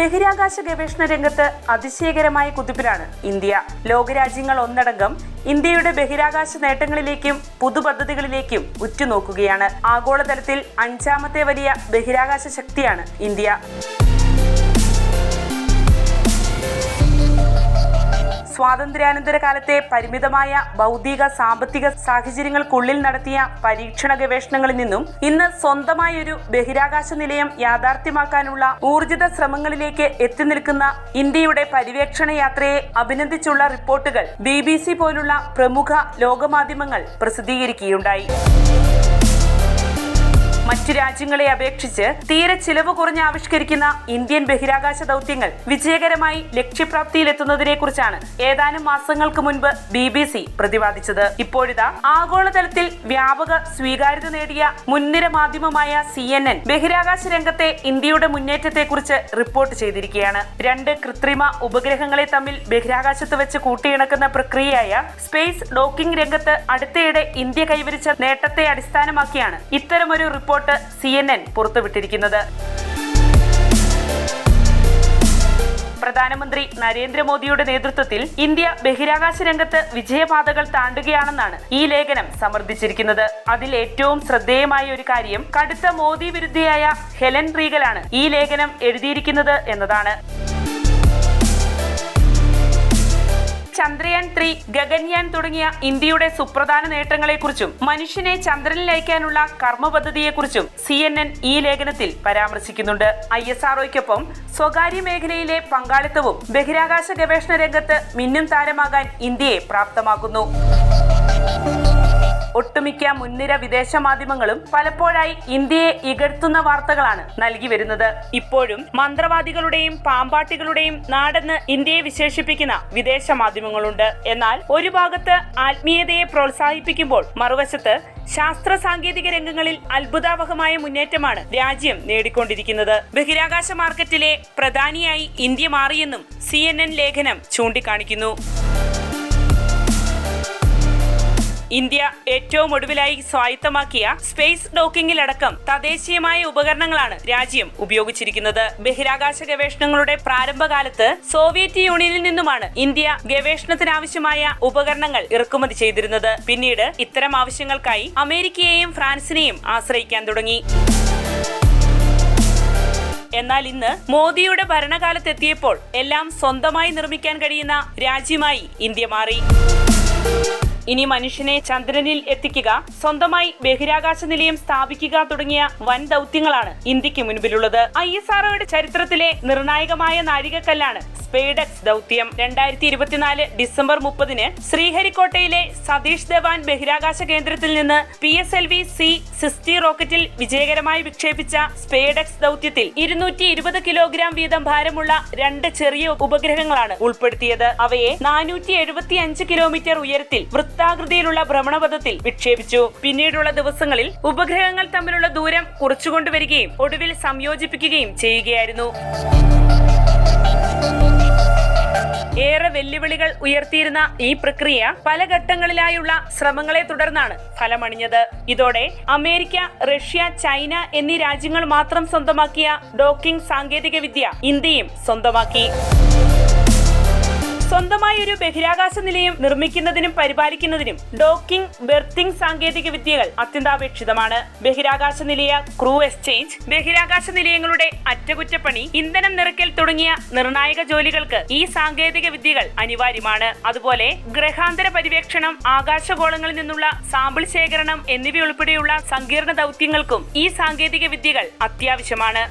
ബഹിരാകാശ ഗവേഷണ രംഗത്ത് അതിശയകരമായ കുതിപ്പിലാണ് ഇന്ത്യ. ലോകരാജ്യങ്ങൾ ഒന്നടങ്കം ഇന്ത്യയുടെ ബഹിരാകാശ നേട്ടങ്ങളിലേക്കും പുതുപദ്ധതികളിലേക്കും ഉറ്റുനോക്കുകയാണ്. ആഗോളതലത്തിൽ അഞ്ചാമത്തെ വലിയ ബഹിരാകാശ ശക്തിയാണ് ഇന്ത്യ. സ്വാതന്ത്ര്യാനന്തര കാലത്തെ പരിമിതമായ ഭൗതിക സാമ്പത്തിക സാഹചര്യങ്ങൾക്കുള്ളിൽ നടത്തിയ പരീക്ഷണ ഗവേഷണങ്ങളിൽ നിന്നും ഇന്ന് സ്വന്തമായ ഒരു ബഹിരാകാശ നിലയം യാഥാർത്ഥ്യമാക്കാനുള്ള ഊർജിത ശ്രമങ്ങളിലേക്ക് എത്തി നിൽക്കുന്ന ഇന്ത്യയുടെ പര്യവേക്ഷണ യാത്രയെ അഭിനന്ദിച്ചുള്ള റിപ്പോർട്ടുകൾ ബി പോലുള്ള പ്രമുഖ ലോകമാധ്യമങ്ങൾ പ്രസിദ്ധീകരിക്കുകയുണ്ടായി. മറ്റു രാജ്യങ്ങളെ അപേക്ഷിച്ച് തീരെ ചിലവ് കുറഞ്ഞ് ആവിഷ്കരിക്കുന്ന ഇന്ത്യൻ ബഹിരാകാശ ദൗത്യങ്ങൾ വിജയകരമായി ലക്ഷ്യപ്രാപ്തിയിലെത്തുന്നതിനെ കുറിച്ചാണ് ഏതാനും മാസങ്ങൾക്ക് മുൻപ് ബി ബി സി പ്രതിപാദിച്ചത്. ഇപ്പോഴിതാ ആഗോളതലത്തിൽ വ്യാപക സ്വീകാര്യത നേടിയ മുൻനിര മാധ്യമമായ സി എൻ എൻ ബഹിരാകാശ രംഗത്തെ ഇന്ത്യയുടെ മുന്നേറ്റത്തെക്കുറിച്ച് റിപ്പോർട്ട് ചെയ്തിരിക്കുകയാണ്. രണ്ട് കൃത്രിമ ഉപഗ്രഹങ്ങളെ തമ്മിൽ ബഹിരാകാശത്ത് വെച്ച് കൂട്ടിയിണക്കുന്ന പ്രക്രിയയായ സ്പേസ് ഡോക്കിംഗ് രംഗത്ത് അടുത്തിടെ ഇന്ത്യ കൈവരിച്ച നേട്ടത്തെ അടിസ്ഥാനമാക്കിയാണ് ഇത്തരമൊരു റിപ്പോർട്ട് സി എൻ എൻ പുറത്തുവിട്ടിരിക്കുന്നത്. പ്രധാനമന്ത്രി നരേന്ദ്രമോദിയുടെ നേതൃത്വത്തിൽ ഇന്ത്യ ബഹിരാകാശ രംഗത്ത് വിജയപാതകൾ താണ്ടുകയാണെന്നാണ് ഈ ലേഖനം സമർത്ഥിച്ചിരിക്കുന്നത് അതിൽ ഏറ്റവും ശ്രദ്ധേയമായ ഒരു കാര്യം കടുത്ത മോദി വിരുദ്ധയായ ഹെലൻ റീഗലാണ് ഈ ലേഖനം എഴുതിയിരിക്കുന്നത് എന്നതാണ്. ചന്ദ്രയാൻ ത്രീ ഗഗൻയാൻ തുടങ്ങിയ ഇന്ത്യയുടെ സുപ്രധാന നേട്ടങ്ങളെക്കുറിച്ചും മനുഷ്യനെ ചന്ദ്രനിൽ അയക്കാനുള്ള കർമ്മ പദ്ധതിയെക്കുറിച്ചും സി എൻ എൻ ഈ ലേഖനത്തിൽ പരാമർശിക്കുന്നുണ്ട്. ഐ എസ് ആർഒയ്ക്കൊപ്പം സ്വകാര്യ മേഖലയിലെ പങ്കാളിത്തവും ബഹിരാകാശ ഗവേഷണ രംഗത്ത് മിന്നും താരമാകാൻ ഇന്ത്യയെ പ്രാപ്തമാക്കുന്നു. ഒട്ടുമിക്ക മുൻനിര വിദേശ മാധ്യമങ്ങളും പലപ്പോഴായി ഇന്ത്യയെ ഇകഴ്ത്തുന്ന വാർത്തകളാണ് നൽകി വരുന്നത്. ഇപ്പോഴും മന്ത്രവാദികളുടെയും പാമ്പാട്ടികളുടെയും നാടെന്ന് ഇന്ത്യയെ വിശേഷിപ്പിക്കുന്ന വിദേശ മാധ്യമങ്ങളുണ്ട്. എന്നാൽ ഒരു ഭാഗത്ത് ആത്മീയതയെ പ്രോത്സാഹിപ്പിക്കുമ്പോൾ മറുവശത്ത് ശാസ്ത്ര സാങ്കേതിക രംഗങ്ങളിൽ അത്ഭുതാവഹമായ മുന്നേറ്റമാണ് രാജ്യം നേടിക്കൊണ്ടിരിക്കുന്നത്. ബഹിരാകാശ മാർക്കറ്റിലെ പ്രധാനിയായി ഇന്ത്യ മാറിയെന്നും സി ലേഖനം ചൂണ്ടിക്കാണിക്കുന്നു. ഇന്ത്യ ഏറ്റവും ഒടുവിലായി സ്വായത്തമാക്കിയ സ്പേസ് ഡോക്കിംഗിലടക്കം തദ്ദേശീയമായ ഉപകരണങ്ങളാണ് രാജ്യം ഉപയോഗിച്ചിരിക്കുന്നത്. ബഹിരാകാശ ഗവേഷണങ്ങളുടെ പ്രാരംഭകാലത്ത് സോവിയറ്റ് യൂണിയനിൽ നിന്നുമാണ് ഇന്ത്യ ഗവേഷണത്തിനാവശ്യമായ ഉപകരണങ്ങൾ ഇറക്കുമതി ചെയ്തിരുന്നത്. പിന്നീട് ഇത്തരം ആവശ്യങ്ങൾക്കായി അമേരിക്കയെയും ഫ്രാൻസിനെയും ആശ്രയിക്കാൻ തുടങ്ങി. എന്നാൽ ഇന്ന് മോദിയുടെ ഭരണകാലത്തെത്തിയപ്പോൾ എല്ലാം സ്വന്തമായി നിർമ്മിക്കാൻ കഴിയുന്ന രാജ്യമായി ഇന്ത്യ മാറി. ഇനി മനുഷ്യനെ ചന്ദ്രനിൽ എത്തിക്കുക സ്വന്തമായി ബഹിരാകാശ നിലയം സ്ഥാപിക്കുക തുടങ്ങിയ വൻ ദൗത്യങ്ങളാണ് ഇന്ത്യയ്ക്ക് മുൻപിലുള്ളത്. ഐ എസ് ആർഒയുടെ ചരിത്രത്തിലെ നിർണായകമായ നാഴികക്കല്ലാണ് സ്പേഡക്സ് ദൗത്യം. രണ്ടായിരത്തി ഇരുപത്തിനാല് ഡിസംബർ മുപ്പതിന് ശ്രീഹരിക്കോട്ടയിലെ സതീഷ് ധവാൻ ബഹിരാകാശ കേന്ദ്രത്തിൽ നിന്ന് P S L V C sixty റോക്കറ്റിൽ വിജയകരമായി വിക്ഷേപിച്ച സ്പേഡക്സ് ദൗത്യത്തിൽ ഇരുന്നൂറ്റി ഇരുപത് കിലോഗ്രാം വീതം ഭാരമുള്ള രണ്ട് ചെറിയ ഉപഗ്രഹങ്ങളാണ് ഉൾപ്പെടുത്തിയത്. അവയെ നാനൂറ്റി എഴുപത്തി അഞ്ച് കിലോമീറ്റർ ഉയരത്തിൽ വൃത്താകൃതിയിലുള്ള ഭ്രമണപഥത്തിൽ വിക്ഷേപിച്ചു. പിന്നീടുള്ള ദിവസങ്ങളിൽ ഉപഗ്രഹങ്ങൾ തമ്മിലുള്ള ദൂരം കുറച്ചുകൊണ്ടുവരികയും ഒടുവിൽ സംയോജിപ്പിക്കുകയും ചെയ്യുകയായിരുന്നു. ഏറെ വെല്ലുവിളികൾ ഉയർത്തിയിരുന്ന ഈ പ്രക്രിയ പല ഘട്ടങ്ങളിലായുള്ള ശ്രമങ്ങളെ തുടർന്നാണ് ഫലമണിഞ്ഞത്. ഇതോടെ അമേരിക്ക റഷ്യ ചൈന എന്നീ രാജ്യങ്ങൾ മാത്രം സ്വന്തമാക്കിയ ഡോക്കിംഗ് സാങ്കേതികവിദ്യ ഇന്ത്യയും സ്വന്തമാക്കി. സ്വന്തമായി ഒരു ബഹിരാകാശ നിലയം നിർമ്മിക്കുന്നതിനും പരിപാലിക്കുന്നതിനും ഡോക്കിംഗ് ബെർത്തിംഗ് സാങ്കേതിക വിദ്യകൾ അത്യന്താപേക്ഷിതമാണ്. ബഹിരാകാശ നിലയ ക്രൂ എക്സ്ചേഞ്ച് ബഹിരാകാശ നിലയങ്ങളുടെ അറ്റകുറ്റപ്പണി ഇന്ധനം നിറയ്ക്കൽ തുടങ്ങിയ നിർണായക ജോലികൾക്ക് ഈ സാങ്കേതിക വിദ്യകൾ അനിവാര്യമാണ്. അതുപോലെ ഗ്രഹാന്തര പര്യവേക്ഷണം ആകാശഗോളങ്ങളിൽ നിന്നുള്ള സാമ്പിൾ ശേഖരണം എന്നിവയുൾപ്പെടെയുള്ള സങ്കീർണ ദൗത്യങ്ങൾക്കും ഈ സാങ്കേതിക വിദ്യകൾ അത്യാവശ്യമാണ്.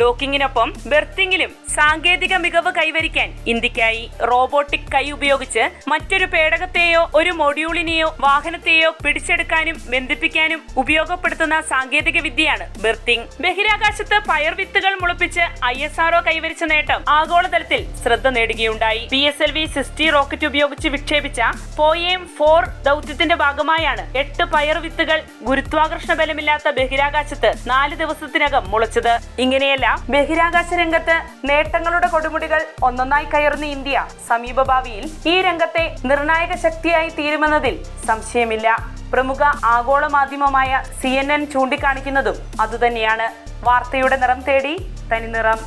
ഡോക്കിങ്ങിനൊപ്പം ബെർത്തിങ്ങിലും സാങ്കേതിക മികവ് കൈവരിക്കാൻ ഇന്ത്യക്കായി റോബോട്ടിക് കൈ ഉപയോഗിച്ച് മറ്റൊരു പേടകത്തെയോ ഒരു മൊഡ്യൂളിനെയോ വാഹനത്തെയോ പിടിച്ചെടുക്കാനും ബന്ധിപ്പിക്കാനും ഉപയോഗപ്പെടുത്തുന്ന സാങ്കേതിക വിദ്യയാണ് ബെർത്തിങ്. ബഹിരാകാശത്ത് പയർ വിത്തുകൾ മുളപ്പിച്ച് ഐ എസ് ആർഒ കൈവരിച്ച നേട്ടം ആഗോളതലത്തിൽ ശ്രദ്ധ നേടുകയുണ്ടായി. P S L V sixty rocket ഉപയോഗിച്ച് വിക്ഷേപിച്ച പോയേം ഫോർ ദൗത്യത്തിന്റെ ഭാഗമായാണ് എട്ട് പയർ വിത്തുകൾ ഗുരുത്വാകർഷണ ബലമില്ലാത്ത ബഹിരാകാശത്ത് നാല് ദിവസത്തിനകം മുളച്ചത്. ഇങ്ങനെയല്ല ബഹിരാകാശ രംഗത്ത് നേട്ടങ്ങളുടെ കൊടുമുടികൾ ഒന്നൊന്നായി കയറുന്ന ഇന്ത്യ സമീപഭാവിയിൽ ഈ രംഗത്തെ നിർണായക ശക്തിയായി തീരുമെന്നതിൽ സംശയമില്ല. പ്രമുഖ ആഗോള മാധ്യമമായ സി എൻ എൻ ചൂണ്ടിക്കാണിക്കുന്നതും അതുതന്നെയാണ്. വാർത്തയുടെ നിറം തേടി തനിനിറം